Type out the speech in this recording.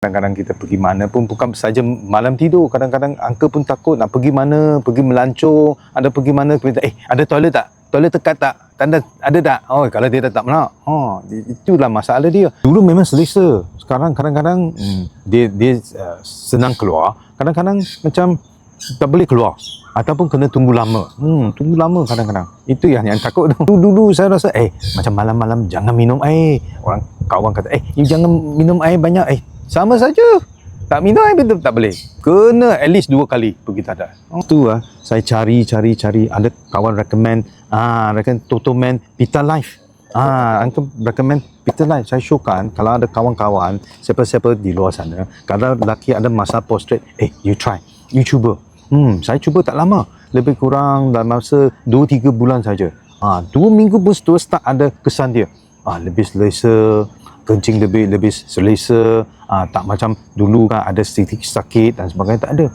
Kadang-kadang kita pergi mana pun bukan saja malam tidur. Kadang-kadang angka pun takut nak pergi mana, pergi melancong, ada pergi mana, kita eh ada toilet tak? Toilet dekat tak? Tanda ada tak? Oh kalau dia tak nak. Oh itulah masalah dia. Dulu memang selesa. Sekarang kadang-kadang hmm, dia dia uh, senang keluar. Kadang-kadang macam tak boleh keluar ataupun kena tunggu lama. Hmm, tunggu lama kadang-kadang. Itu yang yang takut tu. Dulu saya rasa eh macam malam-malam jangan minum air. Orang kawan kata eh you jangan minum air banyak. Eh sama saja. Tak minum air betul tak boleh. Kena at least dua kali pergi tadas. Oh, tu ah saya cari cari cari ada kawan recommend ah recommend Totoman Pita Life. Ah, uncle recommend Peter Life. Saya showkan kalau ada kawan-kawan siapa-siapa di luar sana, kalau lelaki ada masa post eh you try, you cuba. Hmm, saya cuba tak lama. Lebih kurang dalam masa 2-3 bulan saja. Ah, dua minggu pun start ada kesan dia. Ah, lebih selesa, kencing lebih lebih selesa, ah, tak macam dulu kan ada sedikit sakit dan sebagainya tak ada.